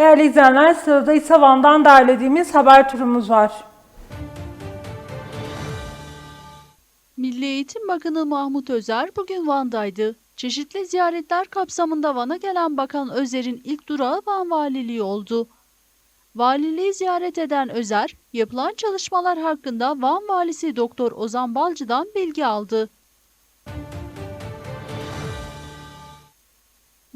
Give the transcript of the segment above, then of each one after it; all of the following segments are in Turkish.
Değerli izleyenler sırada ise Van'dan derlediğimiz haber turumuz var. Milli Eğitim Bakanı Mahmut Özer bugün Van'daydı. Çeşitli ziyaretler kapsamında Van'a gelen Bakan Özer'in ilk durağı Van Valiliği oldu. Valiliği ziyaret eden Özer, yapılan çalışmalar hakkında Van Valisi Doktor Ozan Balcı'dan bilgi aldı.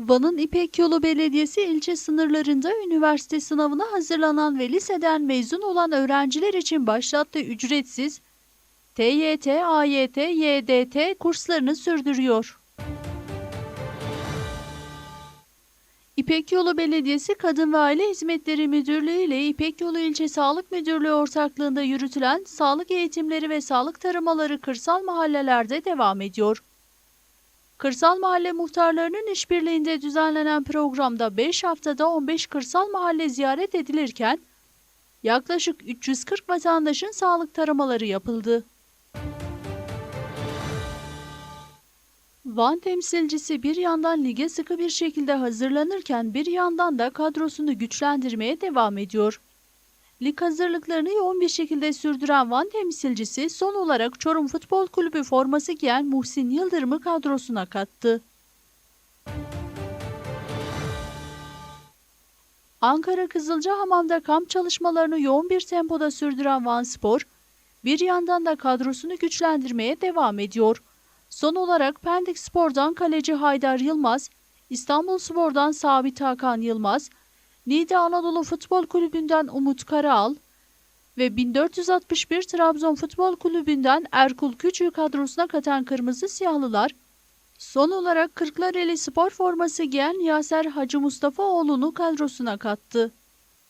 Van'ın İpek Yolu Belediyesi ilçe sınırlarında üniversite sınavına hazırlanan ve liseden mezun olan öğrenciler için başlattığı ücretsiz TYT, AYT, YDT kurslarını sürdürüyor. İpek Yolu Belediyesi Kadın ve Aile Hizmetleri Müdürlüğü ile İpek Yolu İlçe Sağlık Müdürlüğü ortaklığında yürütülen sağlık eğitimleri ve sağlık taramaları kırsal mahallelerde devam ediyor. Kırsal mahalle muhtarlarının işbirliğinde düzenlenen programda 5 haftada 15 kırsal mahalle ziyaret edilirken yaklaşık 340 vatandaşın sağlık taramaları yapıldı. Van temsilcisi bir yandan lige sıkı bir şekilde hazırlanırken bir yandan da kadrosunu güçlendirmeye devam ediyor. Lig hazırlıklarını yoğun bir şekilde sürdüren Van temsilcisi son olarak Çorum Futbol Kulübü forması giyen Muhsin Yıldırım'ı kadrosuna kattı. Ankara Kızılcahamam'da kamp çalışmalarını yoğun bir tempoda sürdüren Van Spor, bir yandan da kadrosunu güçlendirmeye devam ediyor. Son olarak Pendik Spor'dan kaleci Haydar Yılmaz, İstanbul Spor'dan Sabit Hakan Yılmaz, Niğde Anadolu Futbol Kulübü'nden Umut Karaal ve 1461 Trabzon Futbol Kulübü'nden Erkul Küçük kadrosuna katan Kırmızı Siyahlılar, son olarak Kırklareli spor forması giyen Yaser Hacı Mustafaoğlu'nu kadrosuna kattı.